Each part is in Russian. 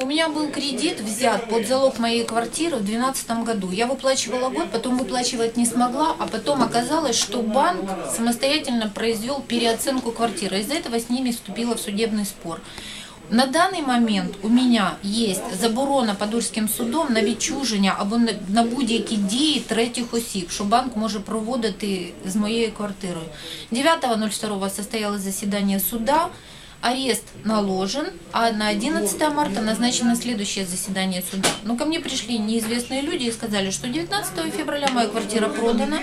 У меня был кредит взят под залог моей квартиры в 2012 году. Я выплачивала год, потом выплачивать не смогла, а потом оказалось, что банк самостоятельно произвел переоценку квартиры. Из-за этого с ними вступила в судебный спор. На даний момент у мене є заборона Подольським судом на відчуження або на, на будь-які дії третіх осіб, що банк може проводити з моєю квартирою. 9.02 состоялось засідання суда. Арест наложен, а на 11 марта назначено следующее заседание суда. Но ко мне пришли неизвестные люди и сказали, что 19 февраля моя квартира продана,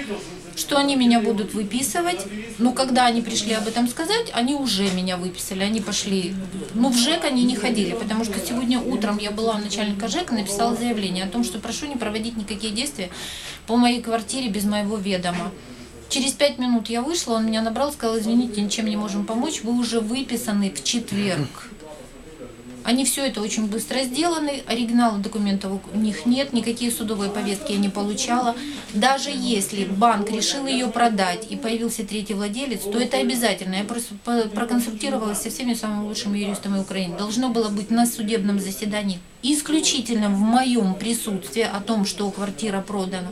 что они меня будут выписывать. Но когда они пришли об этом сказать, они уже меня выписали. Они пошли, ну в ЖЭК они не ходили, потому что сегодня утром я была у начальника ЖЭКа, написала заявление о том, что прошу не проводить никакие действия по моей квартире без моего ведома. Через пять минут я вышла, он меня набрал, сказал, извините, ничем не можем помочь, вы уже выписаны в четверг. Они все это очень быстро сделаны, оригинала документов у них нет, никакие судовые повестки я не получала. Даже если банк решил ее продать и появился третий владелец, то это обязательно. Я просто проконсультировалась со всеми самыми лучшими юристами Украины. Должно было быть на судебном заседании исключительно в моем присутствии о том, что квартира продана.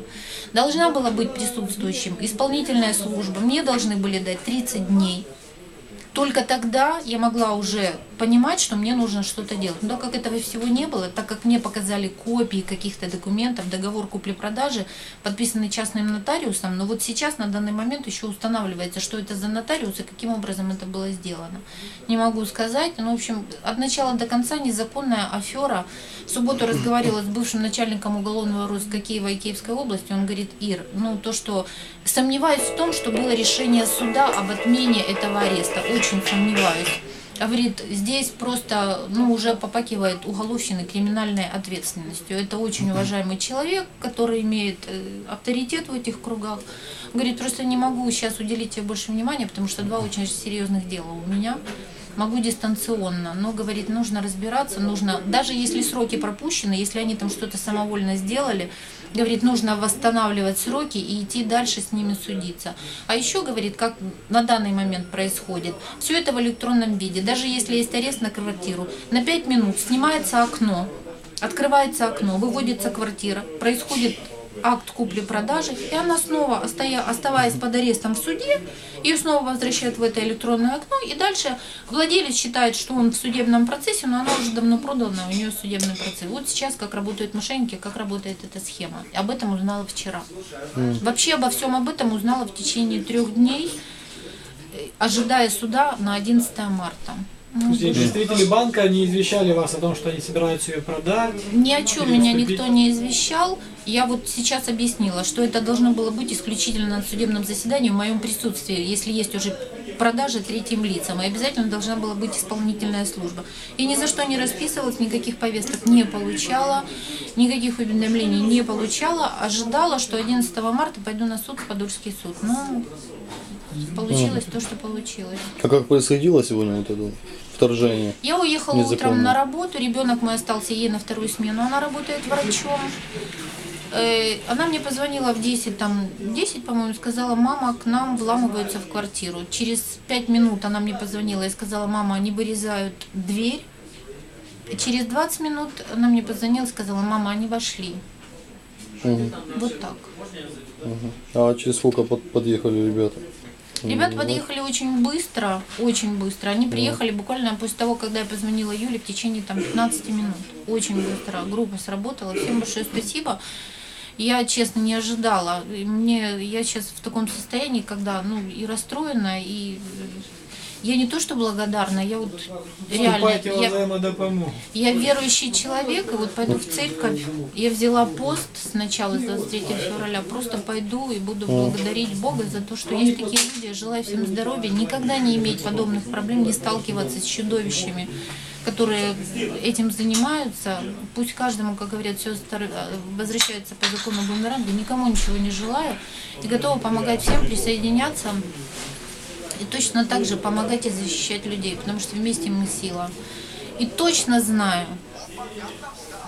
Должна была быть присутствующим исполнительная служба. Мне должны были дать 30 дней. Только тогда я могла уже понимать, что мне нужно что-то делать. Но так как этого всего не было, так как мне показали копии каких-то документов, договор купли-продажи, подписанный частным нотариусом, но вот сейчас на данный момент еще устанавливается, что это за нотариус и каким образом это было сделано. Не могу сказать, но в общем от начала до конца незаконная афера. В субботу разговаривала с бывшим начальником уголовного розыска Киева и Киевской области, он говорит, Ир, ну то, что сомневаюсь в том, что было решение суда об отмене этого ареста, очень сомневаюсь. Говорит, здесь просто, ну, уже попакивает уголовщины криминальной ответственностью. Это очень уважаемый человек, который имеет э, авторитет в этих кругах. Говорит, просто не могу сейчас уделить тебе больше внимания, потому что два очень серьезных дела у меня. Могу дистанционно, но, говорит, нужно разбираться, нужно, даже если сроки пропущены, если они там что-то самовольно сделали, говорит, нужно восстанавливать сроки и идти дальше с ними судиться. А еще, говорит, как на данный момент происходит, все это в электронном виде. Даже если есть арест на квартиру, на 5 минут снимается окно, открывается окно, выводится квартира, происходит акт купли-продажи, и она снова, оставаясь под арестом в суде, ее снова возвращают в это электронное окно, и дальше владелец считает, что он в судебном процессе, но она уже давно продана, у нее судебный процесс. Вот сейчас как работают мошенники, как работает эта схема. Об этом узнала вчера. Вообще обо всем об этом узнала в течение трех дней, ожидая суда на 11 марта. То есть представители банка не извещали вас о том, что они собираются ее продать? Ни о чем меня никто не извещал. Я вот сейчас объяснила, что это должно было быть исключительно на судебном заседании в моем присутствии, если есть уже продажа третьим лицам. И обязательно должна была быть исполнительная служба. И ни за что не расписывалась, никаких повесток не получала, никаких уведомлений не получала. Ожидала, что 11 марта пойду на суд, в Подольский суд. Но получилось то, что получилось. А как происходило сегодня вот это вторжение? Я уехала Незаконно. утром на работу, ребенок мой остался ей на вторую смену, она работает врачом. Э, Она мне позвонила в 10, там, 10, по-моему, сказала, мама, к нам вламываются в квартиру. Через 5 минут она мне позвонила и сказала, мама, они вырезают дверь. Через 20 минут она мне позвонила и сказала, мама, они вошли. Мгм. Вот так. А через сколько под- подъехали ребята? Ребята подъехали очень быстро, очень быстро. Они приехали буквально после того, когда я позвонила Юле в течение там 15 минут. Очень быстро. Группа сработала. Всем большое спасибо. Я, честно, не ожидала. Мне, я сейчас в таком состоянии, когда, ну, и расстроена, и я не то, что благодарна, я вот реально, я, я верующий человек, и вот пойду в церковь. Я взяла пост сначала с 23 февраля, просто пойду и буду благодарить Бога за то, что есть такие люди. Я желаю всем здоровья, никогда не иметь подобных проблем, не сталкиваться с чудовищами, которые этим занимаются. Пусть каждому, как говорят, все возвращается по закону бумеранга. Никому ничего не желаю. И готова помогать всем, присоединяться. И точно так же помогать и защищать людей, потому что вместе мы сила. И точно знаю,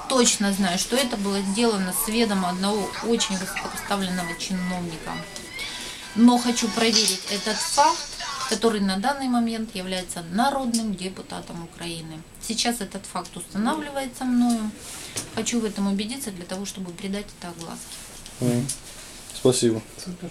точно знаю, что это было сделано с ведома одного очень высокопоставленного чиновника. Но хочу проверить этот факт который на данный момент является народным депутатом Украины. Сейчас этот факт устанавливается мною. Хочу в этом убедиться для того, чтобы придать это огласке. Спасибо. Супер.